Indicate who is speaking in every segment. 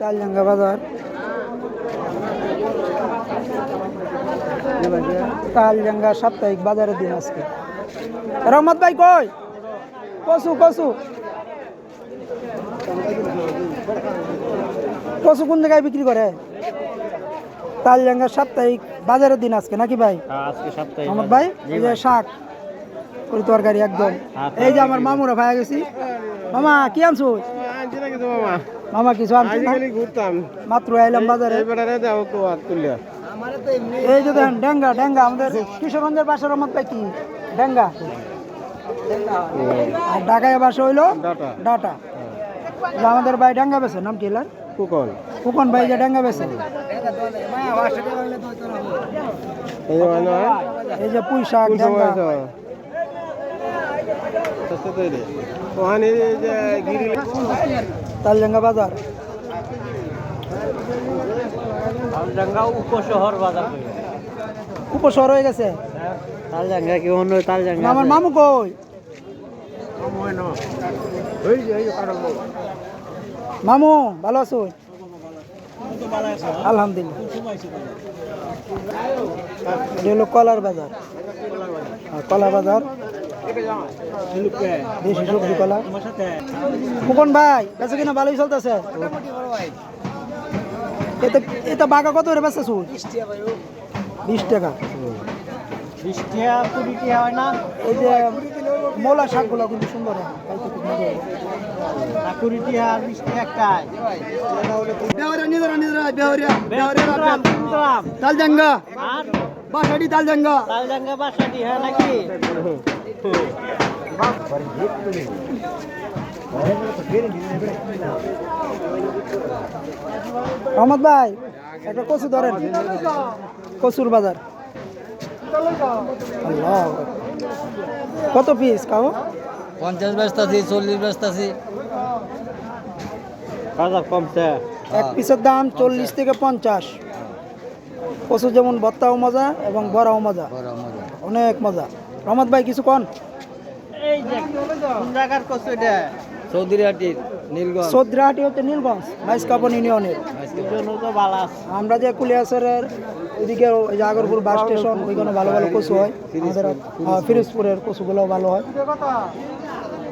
Speaker 1: তালজাঙ্গা বাজার। তালজাঙ্গা সাপ্তাহিক বাজারের দিন আজকে। রহমত ভাই কই? কসু কসু। কসু কোন জায়গায় বিক্রি করে? তালজাঙ্গা সাপ্তাহিক বাজারের দিন আজকে নাকি ভাই?
Speaker 2: সপ্তাহে
Speaker 1: মোহাম্মদ ভাই শাক করি তরকারি একদম। এই যে আমার মামুরা ভাই গেছি। মামা কি আনছো
Speaker 3: কিছু মামা?
Speaker 1: মামা কিছু আনছো না?
Speaker 3: ঘুরতাম।
Speaker 1: মাত্র এলাম বাজারে।
Speaker 3: এবারে যাও তো আর তুলিয়া।
Speaker 1: এই যে দেখেন ডেঙ্গা ডেঙ্গা আমাদের কিশোরগঞ্জের বাসা রহমত ভাই কি? ডেঙ্গা। আর ঢাকায় বাসা হইল
Speaker 3: ডাটা।
Speaker 1: ডাটা। আমাদের ভাই ডেঙ্গা বেছে নাম কি এলার?
Speaker 3: কুকন।
Speaker 1: ফুকন ভাই যে ডেঙ্গা বেছে।
Speaker 3: এই যে মানে
Speaker 1: এই যে পুঁই শাক
Speaker 3: কোন
Speaker 1: ডেঙ্গা
Speaker 3: সময় আছে সস্তা তৈরি ওখানে এই যে গিরি
Speaker 1: তালডাঙ্গা বাজার।
Speaker 2: তালডাঙ্গা উপশহর বাজার
Speaker 1: উপশহর হয়ে গেছে?
Speaker 2: তালডাঙ্গা কি অন্য তালডাঙ্গা
Speaker 1: আমার মামু কই? মামু ভালো আছো? আলহামদুলিল্লাহ। হলো কলার বাজার। কলা বাজার ফুকন ভাই বেচা কিনা ভালোই চলতেছে। এটা বাঘা কত করে বেচা শুন বিশ টাকা।
Speaker 2: বিশ টাকা কুড়ি টাকা হয় না
Speaker 1: এই যে মোলা শাকগুলো কিন্তু সুন্দর। হয় খাইতে খুব মজা।
Speaker 2: না কুড়ি টাকা আর? বিশ টাকা একটাই বেহরাম সুন্দরাম
Speaker 1: তালজাঙ্গা।
Speaker 2: আর
Speaker 1: বাসাটি তালজাঙ্গা।
Speaker 2: তালডাঙ্গা বাসাটি হ্যাঁ নাকি?
Speaker 1: রহমত ভাই একটা কচু ধরেন। কচুর বাজার। কত পিস খাও
Speaker 4: পঞ্চাশ ব্যস্ত আছি চল্লিশ ব্যস্ত আছি।
Speaker 2: কমছে।
Speaker 1: এক পিসের দাম চল্লিশ থেকে পঞ্চাশ। কচু যেমন ভর্তাও মজা এবং বড়াও মজা। অনেক মজা। রহমত ভাই কিছু কন?
Speaker 2: এই যে জায়গার কষ্ট এটা?
Speaker 4: চৌধুরীহাটির নীলগঞ্জ।
Speaker 1: সদ্রাহাটি হচ্ছে নীলগঞ্জ বাইশ কাপন ইউনিয়নের।
Speaker 2: দুজন তো ভালো আছে।
Speaker 1: আমরা যে কুলিয়াসরের ওইদিকে ওই যে আগরপুর বাস স্টেশন ওইখানে ভালো ভালো কচু হয়। আমাদের ফিরোজপুরের কচুগুলো ভালো হয়।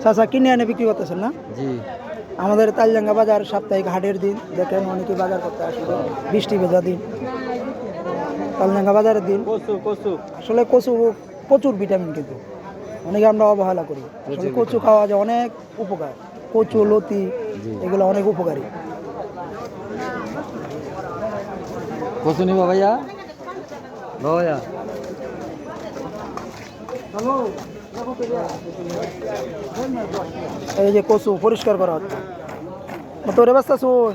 Speaker 1: চাচা কিনে এনে বিক্রি করতেছেন না?
Speaker 4: জি।
Speaker 1: আমাদের তালজাঙ্গা বাজার সাপ্তাহিক হাটের দিন দেখেন অনেকে বাজার করতে আসবে বৃষ্টি ভেজা দিন। তালজাঙ্গা বাজারের দিন।
Speaker 2: কচু কচু।
Speaker 1: আসলে কচু প্রচুর ভিটামিন কিন্তু। অনেকে আমরা অবহেলা করি। কচু খাওয়া যায় অনেক উপকার। কচু লতি এগুলো অনেক উপকারী।
Speaker 4: কচু নিব ভাইয়া? ভাইয়া।
Speaker 1: এই যে কচু পরিষ্কার করা হচ্ছে। তোর ব্যবস্থা শুন।